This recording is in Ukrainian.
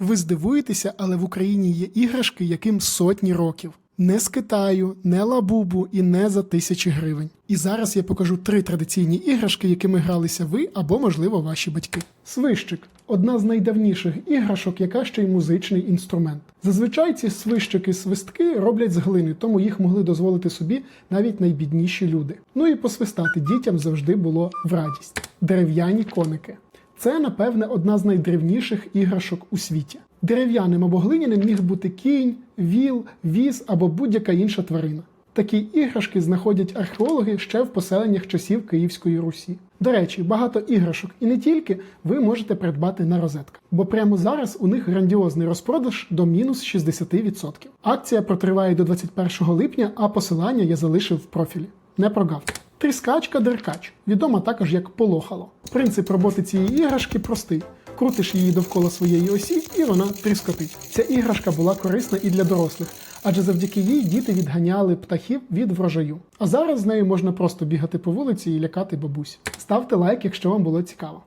Ви здивуєтеся, але в Україні є іграшки, яким сотні років. Не з Китаю, не лабубу і не за тисячі гривень. І зараз я покажу три традиційні іграшки, якими гралися ви або, можливо, ваші батьки. Свищик одна з найдавніших іграшок, яка ще й музичний інструмент. Зазвичай ці свищики свистки роблять з глини, тому їх могли дозволити собі навіть найбідніші люди. Ну і посвистати дітям завжди було в радість. Дерев'яні коники. Це, напевне, одна з найдревніших іграшок у світі. Дерев'яним або глиняним міг бути кінь, віл, віз або будь-яка інша тварина. Такі іграшки знаходять археологи ще в поселеннях часів Київської Русі. До речі, багато іграшок і не тільки ви можете придбати на розетках, бо прямо зараз у них грандіозний розпродаж до мінус 60%. Акція протриває до 21 липня, а посилання я залишив в профілі. Не прогавте. Тріскачка деркач, відома також як полохало. Принцип роботи цієї іграшки простий. Крутиш її довкола своєї осі, і вона тріскотить. Ця іграшка була корисна і для дорослих, адже завдяки їй діти відганяли птахів від врожаю. А зараз з нею можна просто бігати по вулиці і лякати бабусь. Ставте лайк, якщо вам було цікаво.